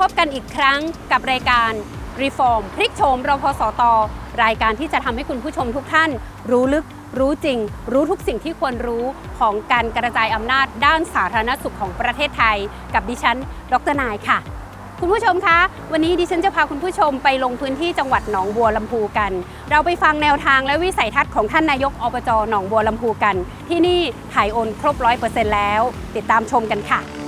พบกันอีกครั้งกับรายการ Reform พลิกโฉมรพสต รายการที่จะทำให้คุณผู้ชมทุกท่าน รู้ลึก รู้จริง รู้ทุกสิ่งที่ควรรู้ของการกระจายอำนาจด้านสาธารณสุขของประเทศไทย กับดิฉัน ดรนายค่ะ คุณผู้ชมคะ วันนี้ดิฉันจะพาคุณผู้ชมไปลงพื้นที่จังหวัดหนองบัวลำพูกัน เราไปฟังแนวทางและวิสัยทัศน์ของท่านนายกอบจหนองบัวลำพูกัน ที่นี่ถ่ายโอนครบร้อยเปอร์เซ็นต์แล้ว ติดตามชมกันค่ะ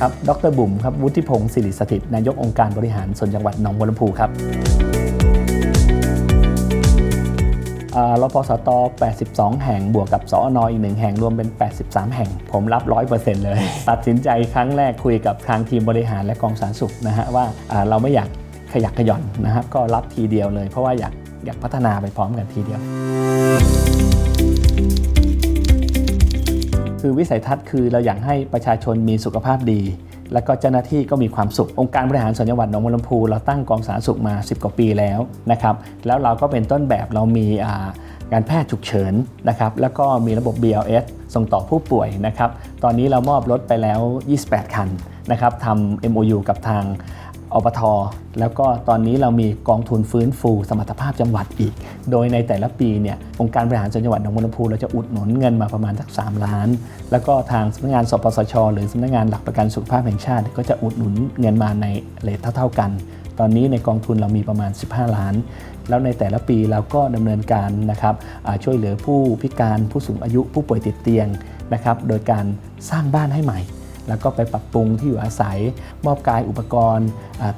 ครับ ดรบุ๋มครับ วุฒิพงศ์สิริสถิต นายกองค์การบริหารส่วนจังหวัดหนองบัวลำพูครับอ่ารพสต 82 แห่ง บวกกับสอนอีกหนึ่งแห่ง รวมเป็น 83 แห่ง ผมรับ 100%เลย ตัดสินใจครั้งแรกคุยกับทางทีมบริหารและกองสาธารณสุขนะฮะว่าเราไม่อยากขยักขย่อนนะฮะก็รับทีเดียวเลย เพราะว่าอยากอยากพัฒนาไปพร้อมกันทีเดียว คือวิสัยทัศน์คือเราอยากให้ประชาชนมีสุขภาพดี แล้วก็เจ้าหน้าที่ก็มีความสุข องค์การบริหารส่วนจังหวัดหนองบัวลำพูเราตั้งกองสาธารณสุขมา 10 กว่าปีแล้วนะครับ แล้วเราก็เป็นต้นแบบเรามีการแพทย์ฉุกเฉินนะครับ แล้วก็มีระบบ BLS ส่งต่อผู้ป่วยนะครับ ตอนนี้เรามอบรถไปแล้ว 28 คันนะครับทำ MOU กับทาง อบทแล้วก็ตอนนี้เรามีกองทุนฟื้นฟูสมรรถภาพจังหวัดอีก โดยในแต่ละปีเนี่ยองค์การบริหารส่วนจังหวัดหนองบัวลำพูเราจะอุดหนุนเงินมาประมาณสัก3ล้าน แล้วก็ทางสำนักงานสปสช หรือสำนักงานหลักประกันสุขภาพแห่งชาติ ก็จะอุดหนุนเงินมาในเลทเท่าๆกัน ตอนนี้ในกองทุนเรามีประมาณ 15 ล้าน แล้วในแต่ละปีเราก็ดำเนินการนะครับช่วยเหลือผู้พิการผู้สูงอายุผู้ป่วยติดเตียงนะครับโดยการสร้างบ้านให้ใหม่ แล้วก็ไปปรับปรุงที่อยู่อาศัย มอบกายอุปกรณ์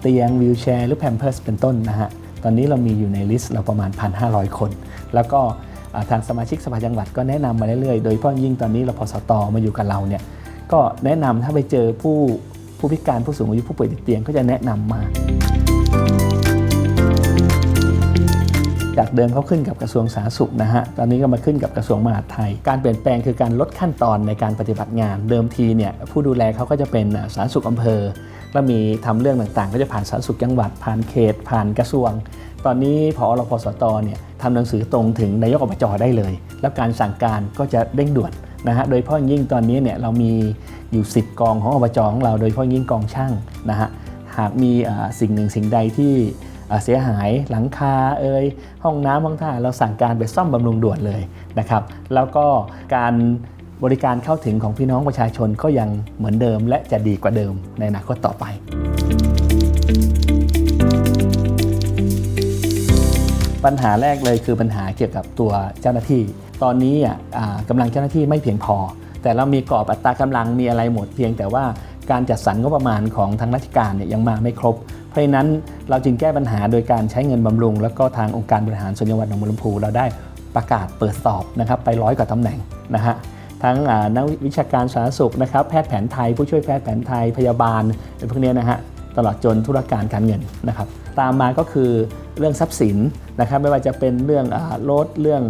เตียงวิวแชร์หรือแพมเพิร์สเป็นต้นนะฮะตอนนี้เรามีอยู่ในลิสต์เราประมาณ 1,500 คน แล้วก็ทางสมาชิกสภาจังหวัดก็แนะนำมาเรื่อยๆ โดยเฉพาะยิ่งตอนนี้เราพอสตอมาอยู่กับเราเนี่ยก็แนะนำถ้าไปเจอผู้ผู้พิการผู้สูงอายุผู้ป่วยติดเตียงก็จะแนะนำมา จากเดิมเขาขึ้นกับกระทรวงสาธารณสุขนะฮะตอนนี้ก็มาขึ้นกับกระทรวงมหาดไทย การเปลี่ยนแปลงคือการลดขั้นตอนในการปฏิบัติงาน เดิมทีเนี่ยผู้ดูแลเขาก็จะเป็นสาธารณสุขอำเภอ แล้วมีทำเรื่องต่างๆ ก็จะผ่านสาธารณสุขจังหวัดผ่านเขต ผ่านกระทรวง ตอนนี้พอรพสตเนี่ยทำหนังสือตรงถึงนายกอบจได้เลย แล้วการสั่งการก็จะเร่งด่วนนะฮะโดยเฉพาะอยยิ่งตอนนี้เนี่ยเรามีอยู่ 10 กองของอบจของเราโดยเฉพาะยิ่งกองช่างนะฮะหากมีสิ่งหนึ่งสิ่งใดที่ เสียหายหลังคาเอ่ยห้องน้ำห้องท่าเราสั่งการไปซ่อมบำรุงด่วนเลยนะครับ แล้วก็การบริการเข้าถึงของพี่น้องประชาชนก็ยังเหมือนเดิม และจะดีกว่าเดิมในอนาคตต่อไปปัญหาแรกเลยคือปัญหาเกี่ยวกับตัวเจ้าหน้าที่ ตอนนี้อะอ่ากำลังเจ้าหน้าที่ไม่เพียงพอ แต่เรามีกรอบอัตรากำลังมีอะไรหมดเพียงแต่ว่าการจัดสรรงบประมาณของทางราชการเนี่ยยังมาไม่ครบ ราะฉะนั้นเราจึงแก้ปัญหาโดยการใช้เงินบำรุง แล้วก็ทางองค์การบริหารส่วนจังหวัดหนองบัวลำพูเราได้ประกาศเปิดสอบนะครับไปร้อยกว่าตำแหน่งนะฮะทั้งนักวิชาการสาธารณสุขนะครับแพทย์แผนไทย ผู้ช่วยแพทย์แผนไทยพยาบาลอะไรพวกนี้นะฮะตลอดจนธุรการการเงินนะครับตามมาก็คือเรื่องทรัพย์สินนะครับไม่ว่าจะเป็นเรื่องรถเรื่อง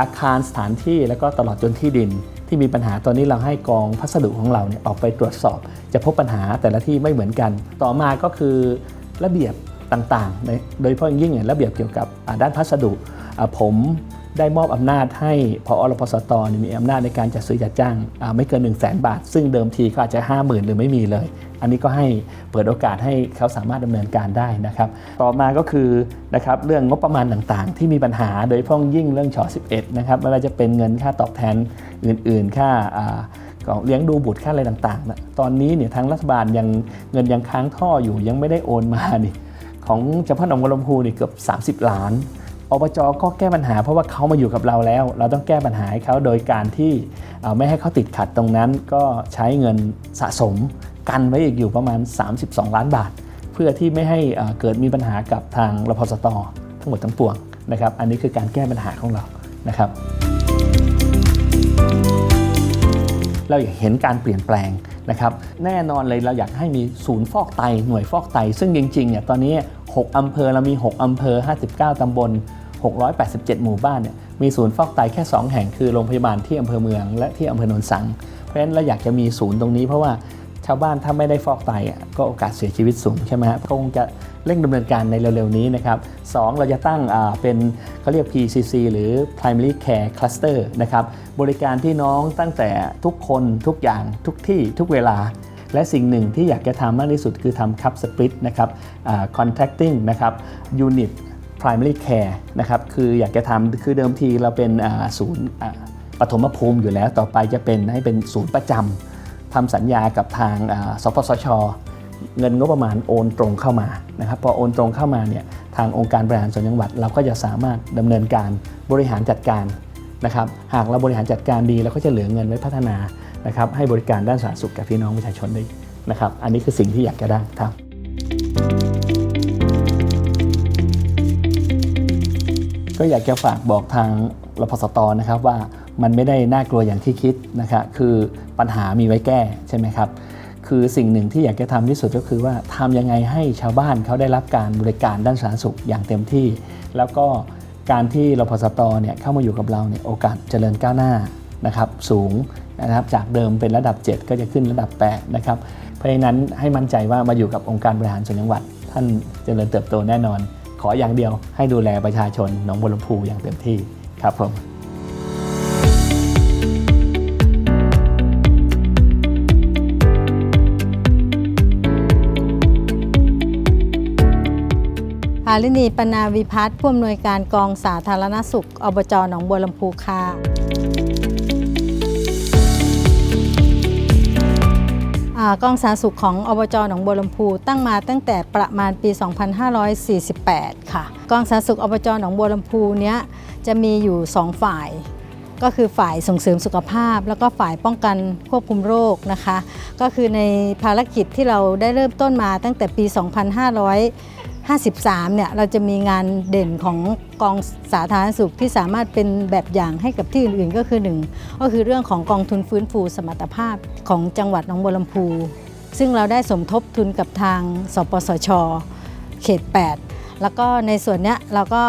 อาคารสถานที่แล้วก็ตลอดจนที่ดิน ที่มีปัญหาตอนนี้เราให้กองพัสดุของเราเนี่ยออกไปตรวจสอบ จะพบปัญหาแต่ละที่ไม่เหมือนกัน ต่อมาก็คือ ระเบียบต่างๆ โดยเฉพาะยิ่งเนี่ยระเบียบเกี่ยวกับด้านพัสดุผมได้มอบอำนาจให้พอรพสตมีอำนาจในการจัดซื้อจัดจ้างไม่เกิน 1 0 0 0 0แบาท ซึ่งเดิมทีก็อาจจะ 5 0,000 หรือไม่มีเลย อันนี้ก็ให้เปิดโอกาสให้เขาสามารถดำเนินการได้นะครับ ต่อมาก็คือนะครับเรื่องงบประมาณต่างๆ ที่มีปัญหาโดยเฉพาะยิ่งเรื่องชอ11นะครับไม่ว่าจะเป็นเงินค่าตอบแทนอื่น ๆ ค่า ของเลี้ยงดูบุตรค่าอะไรต่างๆนะตอนนี้เนี่ยทางรัฐบาลยังเงินยังค้างท่ออยู่ยังไม่ได้โอนมานี่ของเฉพาะหนองบัวลำพูนี่เกือบ 30 ล้านอบจก็แก้ปัญหาเพราะว่าเขามาอยู่กับเราแล้ว เราต้องแก้ปัญหาให้เขาโดยการที่ไม่ให้เขาติดขัดตรงนั้นก็ใช้เงินสะสมกันไว้อีกอยู่ประมาณ 32 ล้านบาท เพื่อที่ไม่ให้เอ่อเกิดมีปัญหากับทางรพสตทั้งหมดทั้งปวงนะครับ อันนี้คือการแก้ปัญหาของเรานะครับ เราอยากเห็นการเปลี่ยนแปลงนะครับแน่นอนเลยเราอยากให้มีศูนย์ฟอกไตหน่วยฟอกไต ซึ่งจริงๆเนี่ยตอนนี้ 6 อำเภอเรามี 6 อำเภอ 59 ตำบล 687 หมู่บ้านเนี่ยมีศูนย์ฟอกไตแค่ 2 แห่งคือโรงพยาบาลที่อำเภอเมือง และที่อำเภอโนนสัง เพราะฉะนั้นเราอยากจะมีศูนย์ตรงนี้เพราะว่า ชาวบ้านถ้าไม่ได้ฟอกไตก็โอกาสเสียชีวิตสูงใช่ไหมฮะก็คงจะเร่งดำเนินการในเร็วๆนี้นะครับสองเราจะตั้งเป็นเขาเรียก PCC หรือ Primary Care Cluster นะครับบริการที่น้องตั้งแต่ทุกคนทุกอย่างทุกที่ทุกเวลา และสิ่งหนึ่งที่อยากจะทำมากที่สุดคือทำคับสปริตนะครับ contracting นะครับ unit primary care นะครับคืออยากจะทำคือเดิมทีเราเป็นศูนย์ปฐมภูมิอยู่แล้วต่อไปจะเป็นให้เป็นศูนย์ประจำ ทำสัญญากับทางสปสช เงินงบประมาณโอนตรงเข้ามานะครับพอโอนตรงเข้ามาเนี่ยทางองค์การบริหารส่วนจังหวัด เราก็จะสามารถดำเนินการบริหารจัดการนะครับหากเราบริหารจัดการดีเราก็จะเหลือเงินไว้พัฒนานะครับให้บริการด้านสาธารณสุขกับพี่น้องประชาชนได้นะครับอันนี้คือสิ่งที่อยากจะได้ครับก็อยากจะฝากบอกทาง รพสตนะครับว่ามันไม่ได้น่ากลัวอย่างที่คิดนะครับคือปัญหามีไว้แก้ใช่ไหมครับคือสิ่งหนึ่งที่อยากจะทำที่สุดก็คือว่าทำยังไงให้ชาวบ้านเขาได้รับการบริการด้านสาธารณสุขอย่างเต็มที่ แล้วก็การที่รพสตเนี่ยเข้ามาอยู่กับเราเนี่ยโอกาสเจริญก้าวหน้านะครับสูงนะครับจากเดิมเป็นระดับ 7 ก็จะขึ้นระดับ8นะครับเพราะฉะนั้นให้มั่นใจว่ามาอยู่กับองค์การบริหารส่วนจังหวัด ท่านเจริญเติบโตแน่นอน ขออย่างเดียวให้ดูแลประชาชนหนองบัวลำพูอย่างเต็มที่ ครับผมภาลินีปนาวิพัฒน์ผู้อำนวยการกองสาธารณสุข อบจหนองบัวลำพูค่ะ กองสาธารณสุขของอบจหนองบัวลำพูตั้งมาตั้งแต่ประมาณปี 2548 ค่ะ กองสาธารณสุขอบจหนองบัวลำพูเนี้ยจะมีอยู่ 2 ฝ่าย ก็คือฝ่ายส่งเสริมสุขภาพ แล้วก็ฝ่ายป้องกันควบคุมโรคนะคะ ก็คือในภารกิจที่เราได้เริ่มต้นมาตั้งแต่ปี 2500 53เนี่ยเราจะมีงานเด่นของกองสาธารณสุขที่สามารถเป็นแบบอย่างให้กับที่อื่นๆก็คือหนึ่งก็คือเรื่องของกองทุนฟื้นฟูสมรรถภาพของจังหวัดหนองบัวลำพู ซึ่งเราได้สมทบทุนกับทางสปสช เขต 8 แล้วก็ในส่วนนี้เราก็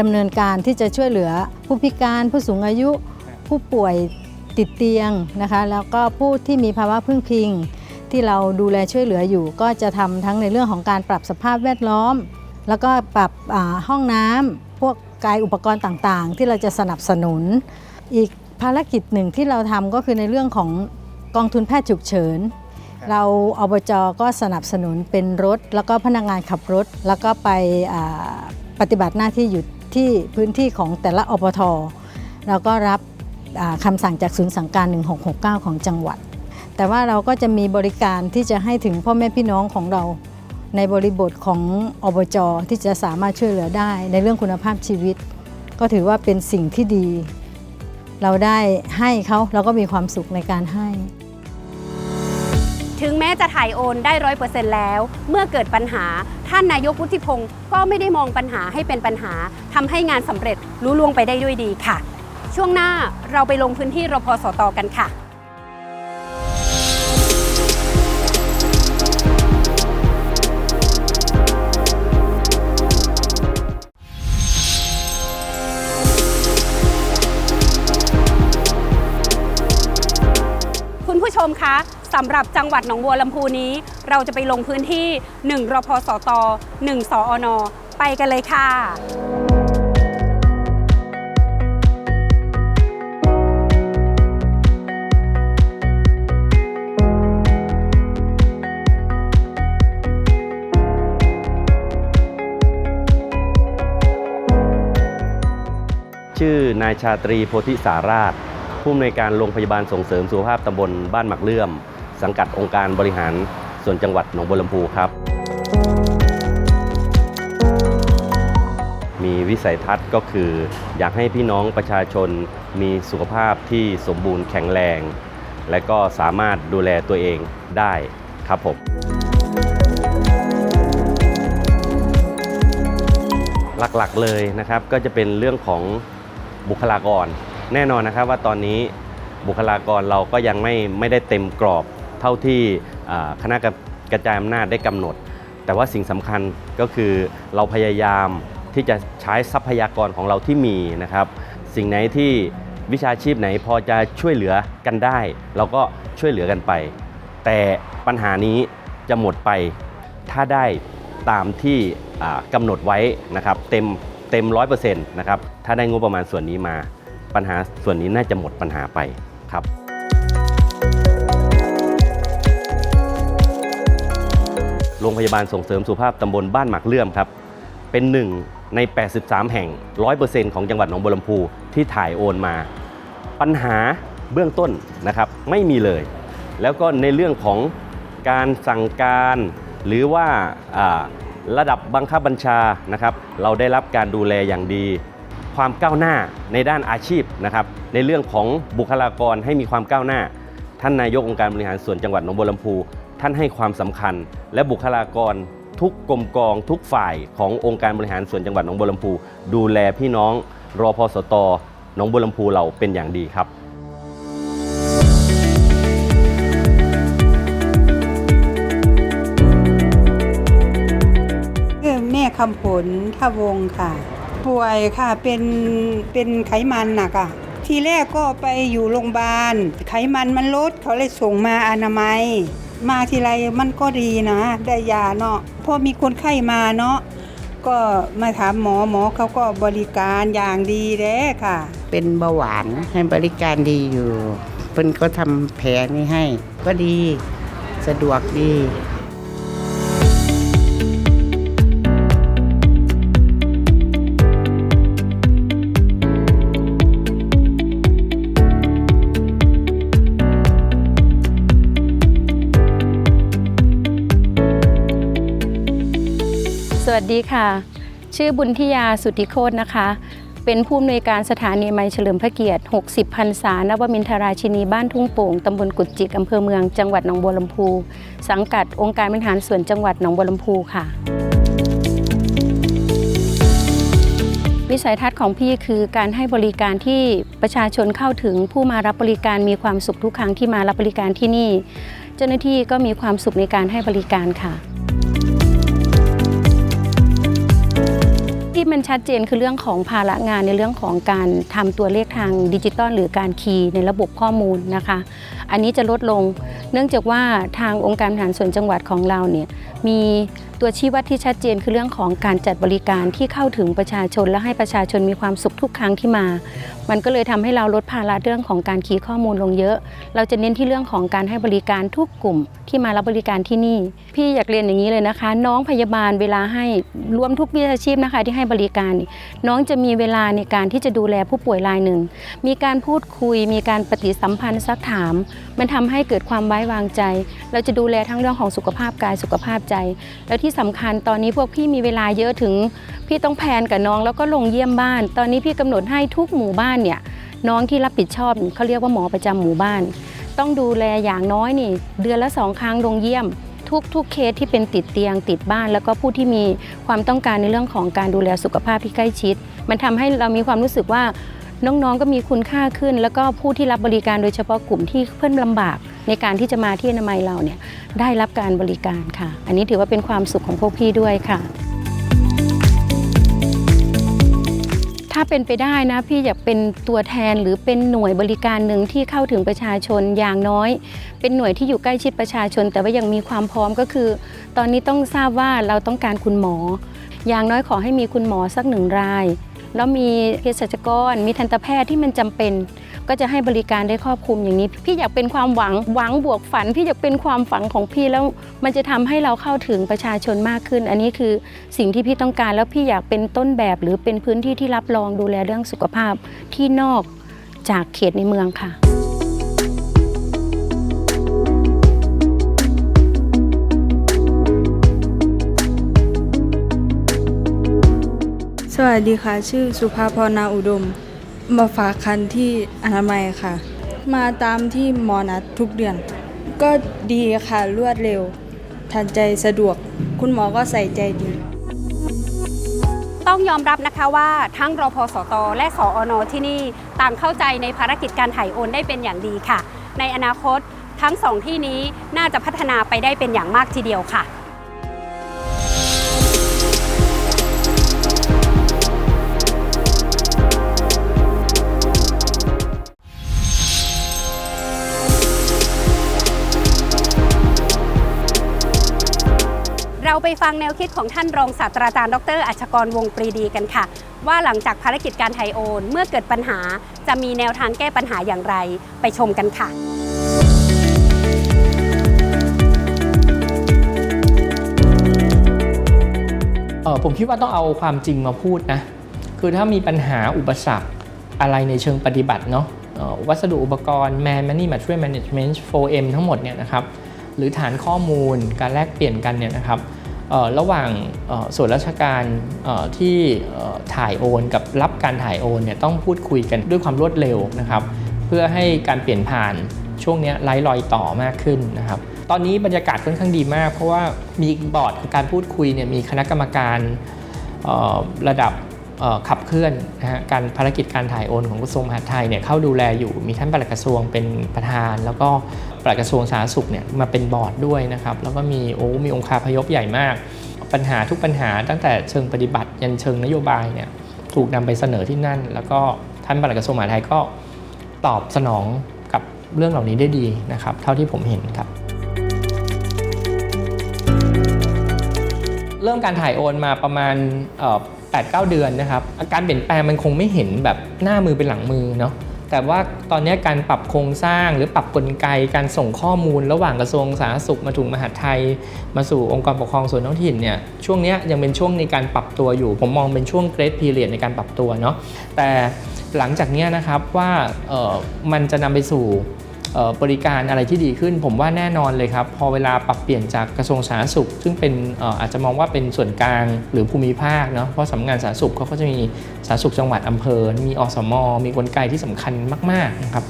ดำเนินการที่จะช่วยเหลือผู้พิการผู้สูงอายุผู้ป่วยติดเตียงนะคะแล้วก็ผู้ที่มีภาวะพึ่งพิง ที่เราดูแลช่วยเหลืออยู่ ก็จะทำทั้งในเรื่องของการปรับสภาพแวดล้อม แล้วก็ปรับห้องน้ำพวกกายอุปกรณ์ต่างๆ ที่เราจะสนับสนุน อีกภารกิจหนึ่งที่เราทำก็คือในเรื่องของกองทุนแพทย์ฉุกเฉิน เราอบจก็สนับสนุนเป็นรถ แล้วก็พนักงานขับรถ แล้วก็ไปปฏิบัติหน้าที่อยู่ที่พื้นที่ของแต่ละอบทเราก็รับคำสั่งจากศูนย์สั่งการ 1669 ของจังหวัด แต่ว่าเราก็จะมีบริการที่จะให้ถึงพ่อแม่พี่น้องของเรา ในบริบทของอบจที่จะสามารถช่วยเหลือได้ในเรื่องคุณภาพชีวิต ก็ถือว่าเป็นสิ่งที่ดี เราได้ให้เขาเราก็มีความสุขในการให้ ถึงแม้จะถ่ายโอนได้ร้อยเปอร์เซ็นต์แล้ว เมื่อเกิดปัญหาท่านนายกวุฒิพงศ์ก็ไม่ได้มองปัญหาให้เป็นปัญหาทำให้งานสำเร็จลุล่วงไปได้ด้วยดีค่ะ ช่วงหน้าเราไปลงพื้นที่รพสตกันค่ะ สำหรับจังหวัดหนองบัวลำพูนี้ เราจะไปลงพื้นที่ 1รพสต 1 สอนอไปกันเลยค่ะชื่อนายชาตรีโพธิสาราช ผู้อำนวยการโรงพยาบาลส่งเสริมสุขภาพตำบลบ้านหมักเลื่อม สังกัดองค์การบริหารส่วนจังหวัดหนองบัวลำพูครับ มีวิสัยทัศน์ก็คือ อยากให้พี่น้องประชาชนมีสุขภาพที่สมบูรณ์แข็งแรง และก็สามารถดูแลตัวเองได้ครับผมหลักๆเลยนะครับก็จะเป็นเรื่องของบุคลากร แน่นอนนะครับว่าตอนนี้บุคลากรเราก็ยังไม่ไม่ได้เต็มกรอบ เท่าที่คณะกระจายอำนาจได้กำหนด แต่ว่าสิ่งสำคัญก็คือเราพยายามที่จะใช้ทรัพยากรของเราที่มีนะครับ สิ่งไหนที่วิชาชีพไหนพอจะช่วยเหลือกันได้ เราก็ช่วยเหลือกันไป แต่ปัญหานี้จะหมดไปถ้าได้ตามที่กำหนดไว้นะครับ เต็มเต็มร้อยเปอร์เซ็นต์นะครับถ้าได้งบประมาณส่วนนี้มา ปัญหาส่วนนี้น่าจะหมดปัญหาไปครับ โรงพยาบาลส่งเสริมสุขภาพตำบลบ้านหมักเลื่อมครับ เป็นหนึ่งใน 83 แห่ง 100%ของจังหวัดหนองบัวลำพูที่ถ่ายโอนมา ปัญหาเบื้องต้นนะครับไม่มีเลย แล้วก็ในเรื่องของการสั่งการหรือว่าอ่าระดับบังคับบัญชานะครับ เราได้รับการดูแลอย่างดี ความก้าวหน้าในด้านอาชีพนะครับ ในเรื่องของบุคลากรให้มีความก้าวหน้า ท่านนายกองค์การบริหารส่วนจังหวัดหนองบัวลำพู ท่านให้ความสำคัญ และบุคลากรทุกกรมกอง ทุกฝ่ายขององค์การบริหารส่วนจังหวัดหนองบัวลำพู ดูแลพี่น้องรอพสตหนองบัวลำพูเราเป็นอย่างดีครับคือแม่คำผลท่าวงค่ะ ป่วยค่ะเป็นเป็นไขมันหนักอะทีแรกก็ไปอยู่โรงพยาบาล ไขมันมันลดเขาเลยส่งมาอนามัย มาทีไรมันก็ดีนะ ได้ยาเนาะพอมีคนไข้มาเนาะก็มาถามหมอหมอเขาก็บริการอย่างดีเล้ค่ะ เป็นเบาหวานให้บริการดีอยู่เพิ่นก็ทำแผลนี้ให้ ก็ดีสะดวกดี วัสดีค่ะ ชื่อบุญทิยาสุทธิโคตนะคะ เป็นผู้อำนวยการสถานีไม้เฉลิมพระเกียรติ 60พรรษานวมินทราชินีบ้านทุ่งโป่งตำบลกุดจิกอำเภอเมืองจังหวัดหนองบัวลำพู สังกัดองค์การบริหารส่วนจังหวัดหนองบัวลำพูค่ะ วิสัยทัศน์ของพี่คือการให้บริการที่ประชาชนเข้าถึงผู้มารับบริการมีความสุขทุกครั้งที่มารับบริการที่นี่ เจ้าหน้าที่ก็มีความสุขในการให้บริการค่ะ ที่มันชัดเจนคือเรื่องของภาระงานในเรื่องของการทำตัวเลขทางดิจิตอลหรือการคีย์ในระบบข้อมูลนะคะ อันนี้จะลดลง เนื่องจากว่าทางองค์การบริหารส่วนจังหวัดของเราเนี่ยมี ตัวชี้วัดที่ชัดเจนคือเรื่องของการจัดบริการที่เข้าถึงประชาชน และให้ประชาชนมีความสุขทุกครั้งที่มา มันก็เลยทำให้เราลดภาระเรื่องของการคีย์ข้อมูลลงเยอะ เราจะเน้นที่เรื่องของการให้บริการทุกกลุ่มที่มารับบริการที่นี่ พี่อยากเรียนอย่างนี้เลยนะคะ น้องพยาบาลเวลาให้รวมทุกวิชาชีพนะคะที่ให้บริการ น้องจะมีเวลาในการที่จะดูแลผู้ป่วยรายหนึ่ง มีการพูดคุย มีการปฏิสัมพันธ์ซักถาม มันทำให้เกิดความไว้วางใจ เราจะดูแลทั้งเรื่องของสุขภาพกายสุขภาพใจ แล้วที่สำคัญตอนนี้พวกพี่มีเวลาเยอะถึง พี่ต้องแพนกับน้องแล้วก็ลงเยี่ยมบ้าน ตอนนี้พี่กำหนดให้ทุกหมู่บ้านเนี่ยน้องที่รับผิดชอบเขาเรียกว่าหมอประจำหมู่บ้าน ต้องดูแลอย่างน้อยนี่ เดือนละสองครั้งลงเยี่ยม ทุกทุกเคสที่เป็นติดเตียงติดบ้าน แล้วก็ผู้ที่มีความต้องการในเรื่องของการดูแลสุขภาพที่ใกล้ชิด มันทำให้เรามีความรู้สึกว่าน้องๆก็มีคุณค่าขึ้น แล้วก็ผู้ที่รับบริการโดยเฉพาะกลุ่มที่เพื่อนลำบาก ในการที่จะมาที่อนามัยเราเนี่ยได้รับการบริการค่ะ อันนี้ถือว่าเป็นความสุขของพวกพี่ด้วยค่ะ ถ้าเป็นไปได้นะพี่อยากเป็นตัวแทนหรือเป็นหน่วยบริการหนึ่งที่เข้าถึงประชาชนอย่างน้อย เป็นหน่วยที่อยู่ใกล้ชิดประชาชน แต่ว่ายังมีความพร้อมก็คือ ตอนนี้ต้องทราบว่าเราต้องการคุณหมอ อย่างน้อยขอให้มีคุณหมอสักหนึ่งราย แล้วมีเภสัชกร มีทันตแพทย์ที่มันจำเป็น ก็จะให้บริการได้ครอบคลุมอย่างนี้ พี่อยากเป็นความหวังหวังบวกฝัน พี่อยากเป็นความฝันของพี่แล้วมันจะทำให้เราเข้าถึงประชาชนมากขึ้น อันนี้คือสิ่งที่พี่ต้องการแล้วพี่อยากเป็นต้นแบบหรือเป็นพื้นที่ที่รับรองดูแลเรื่องสุขภาพที่นอกจากเขตในเมืองค่ะ สวัสดีค่ะ ชื่อสุภาพรนาอุดม มาฝากคันที่อนามัยค่ะ มาตามที่หมอนัดทุกเดือน ก็ดีค่ะรวดเร็ว ทันใจสะดวก คุณหมอก็ใส่ใจดี ต้องยอมรับนะคะว่าทั้งรพสต และสออนที่นี่ต่างเข้าใจในภารกิจการถ่ายโอนได้เป็นอย่างดีค่ะ ในอนาคตทั้งสองที่นี้น่าจะพัฒนาไปได้เป็นอย่างมากทีเดียวค่ะ เราไปฟังแนวคิดของท่านรองศาสตราจารย์ดรอัชกรวงปรีดีกันค่ะ ว่าหลังจากภารกิจการไทยโอน เมื่อเกิดปัญหาจะมีแนวทางแก้ปัญหาอย่างไรไปชมกันค่ะ เออผมคิดว่าต้องเอาความจริงมาพูดนะ คือถ้ามีปัญหาอุปสรรคอะไรในเชิงปฏิบัติเนาะเอ่อวัสดุอุปกรณ์ Man Money Material Management 4M ทั้งหมดเนี่ยนะครับ หรือฐานข้อมูลการแลกเปลี่ยนกันเนี่ยนะครับ ระหว่างส่วนราชการที่ถ่ายโอนกับรับการถ่ายโอนเนี่ยต้องพูดคุยกันด้วยความรวดเร็วนะครับเพื่อให้การเปลี่ยนผ่านช่วงนี้ไร้รอยต่อมากขึ้นนะครับตอนนี้บรรยากาศค่อนข้างดีมาก เพราะว่ามีบอร์ดการพูดคุยเนี่ยมีคณะกรรมการระดับ ขับเคลื่อนนะฮะการภารกิจการถ่ายโอนของกระทรวงมหาดไทยเนี่ยเข้าดูแลอยู่มีท่านปลัดกระทรวงเป็นประธาน แล้วก็ปลัดกระทรวงสาธารณสุขเนี่ยมาเป็นบอร์ดด้วยนะครับแล้วก็มีโอ้มีองค์คาพยพใหญ่มาก ปัญหาทุกปัญหาตั้งแต่เชิงปฏิบัติยันเชิงนโยบายเนี่ยถูกนำไปเสนอที่นั่น แล้วก็ท่านปลัดกระทรวงมหาดไทยก็ตอบสนองกับเรื่องเหล่านี้ได้ดีนะครับ เท่าที่ผมเห็นครับ เริ่มการถ่ายโอนมาประมาณ แปดเก้าเดือนนะครับอาการเปลี่ยนแปลงมันคงไม่เห็นแบบหน้ามือเป็นหลังมือเนาะแต่ว่าตอนนี้การปรับโครงสร้างหรือปรับกลไกการส่งข้อมูลระหว่างกระทรวงสาธารณสุขมาถึงมหาดไทย มาสู่องค์กรปกครองส่วนท้องถิ่นเนี่ยช่วงนี้ยังเป็นช่วงในการปรับตัวอยู่ ผมมองเป็นช่วงเกรดพีเรียดในการปรับตัวเนาะแต่หลังจากนี้นะครับว่ามันจะนำไปสู่ บริการอะไรที่ดีขึ้น ผมว่าแน่นอนเลยครับ พอเวลาปรับเปลี่ยนจากกระทรวงสาธารณสุข ซึ่งเป็นอาจจะมองว่าเป็นส่วนกลางหรือภูมิภาคเนาะเพราะสำนักงานสาธารณสุขเขาก็จะมีสาธารณสุขจังหวัดอำเภอ มีอสม มีกลไกที่สำคัญมากๆนะครับ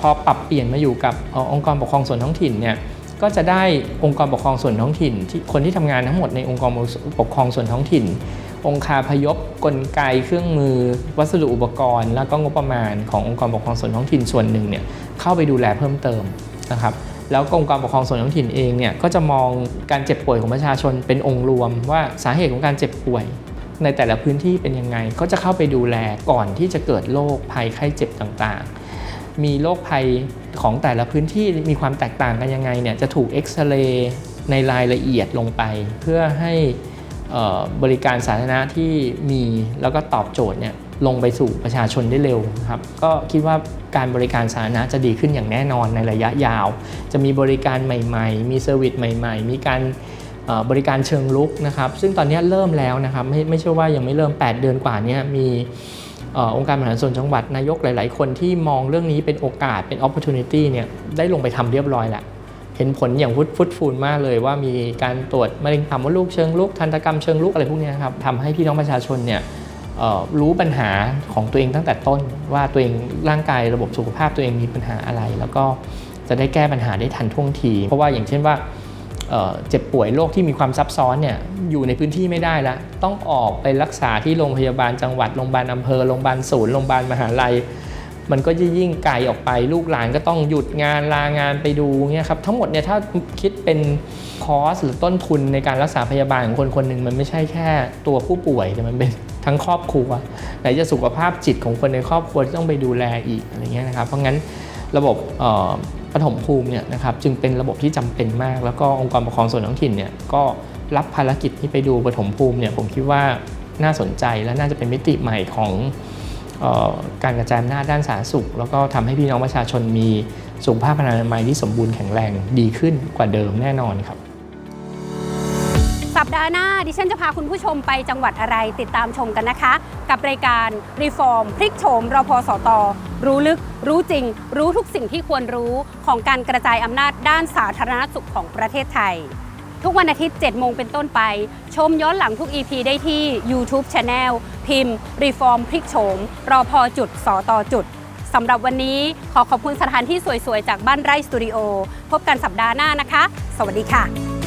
พอปรับเปลี่ยนมาอยู่กับออองค์กรปกครองส่วนท้องถิ่นเนี่ยก็จะได้องค์กรปกครองส่วนท้องถิ่นที่คนที่ทำงานทั้งหมดในองค์กรปกครองส่วนท้องถิ่น องคาพยพกลไกเครื่องมือ วัสดุอุปกรณ์ แล้วก็งบประมาณขององค์กรปกครองส่วนท้องถิ่นส่วนหนึ่งเนี่ยเข้าไปดูแลเพิ่มเติมนะครับแล้วกองค์กรปกครองส่วนท้องถิ่นเองเนี่ยก็จะมองการเจ็บป่วยของประชาชนเป็นองค์รวม ว่าสาเหตุของการเจ็บป่วย ในแต่ละพื้นที่เป็นยังไงก็จะเข้าไปดูแลก่อนที่จะเกิดโรคภัยไข้เจ็บต่างๆ มีโรคภัยของแต่ละพื้นที่มีความแตกต่างกันยังไงเนี่ยจะถูกเอ็กซเรย์ในรายละเอียดลงไป เพื่อให้ บริการสาธารณะที่มีแล้วก็ตอบโจทย์เนี่ยลงไปสู่ประชาชนได้เร็วครับก็คิดว่าการบริการสาธารณะจะดีขึ้นอย่างแน่นอนในระยะยาว จะมีบริการใหม่ๆ มีเซอร์วิสใหม่ ๆ มีการบริการเชิงลุกนะครับซึ่งตอนนี้เริ่มแล้วนะครับไม่ไม่ใช่ว่ายังไม่เริ่ม 8 เดือนกว่านี้มีออองค์การบริหารส่วนจังหวัดนายกหลาย ๆ คนที่มองเรื่องนี้เป็นโอกาสเป็น opportunity เนี่ยได้ลงไปทำเรียบร้อยแล้ว เห็นผลอย่างฟุตฟุตฟูนมากเลยว่ามีการตรวจมะเร็งปากมดลูกเชิงลุกทันตกรรมเชิงลุกอะไรพวกนี้ครับทำให้พี่น้องประชาชนเนี่ยรู้ปัญหาของตัวเองตั้งแต่ต้น ว่าตัวเองร่างกายระบบสุขภาพตัวเองมีปัญหาอะไร แล้วก็จะได้แก้ปัญหาได้ทันท่วงที เพราะว่าอย่างเช่นว่าเอ่อเจ็บป่วยโรคที่มีความซับซ้อนเนี่ยอยู่ในพื้นที่ไม่ได้ละต้องออกไปรักษาที่โรงพยาบาลจังหวัดโรงพยาบาลอำเภอโรงพยาบาลศูนย์โรงพยาบาลมหาลัย มันก็จะยิ่งไกลออกไปลูกหลานก็ต้องหยุดงานลางานไปดูเนี่ยครับทั้งหมดเนี่ยถ้าคิดเป็นคอสหรือต้นทุนในการรักษาพยาบาลของคนคนหนึ่งมันไม่ใช่แค่ตัวผู้ป่วยแต่มันเป็นทั้งครอบครัวไหนจะสุขภาพจิตของคนในครอบครัวที่ต้องไปดูแลอีกอะไรเงี้ยนะครับเพราะงั้นระบบปฐมภูมิเนี่ยนะครับจึงเป็นระบบที่จำเป็นมาก แล้วก็องค์กรปกครองส่วนท้องถิ่นเนี่ยก็รับภารกิจที่ไปดูปฐมภูมิเนี่ยผมคิดว่าน่าสนใจและน่าจะเป็นมิติใหม่ของ การกระจายอำนาจด้านสาธารณสุข แล้วก็ทำให้พี่น้องประชาชนมีสุขภาพพนามัยที่สมบูรณ์แข็งแรงดีขึ้นกว่าเดิมแน่นอนครับ สัปดาห์หน้าดิฉันจะพาคุณผู้ชมไปจังหวัดอะไรติดตามชมกันนะคะ กับรายการรีฟอร์มพลิกโฉมรพสต รู้ลึก รู้จริง รู้ทุกสิ่งที่ควรรู้ของการกระจายอำนาจด้านสาธารณสุขของประเทศไทย ทุกวันอาทิตย์ 7 โมงเป็นต้นไป ชมย้อนหลังทุก EP ได้ที่ YouTube Channel พิมพ์ Reform พลิกโฉมรอพอจุดสอตอจุดสำหรับวันนี้ขอขอบคุณสถานที่สวยๆ จากบ้านไร่สตูดิโอ พบกันสัปดาห์หน้านะคะ สวัสดีค่ะ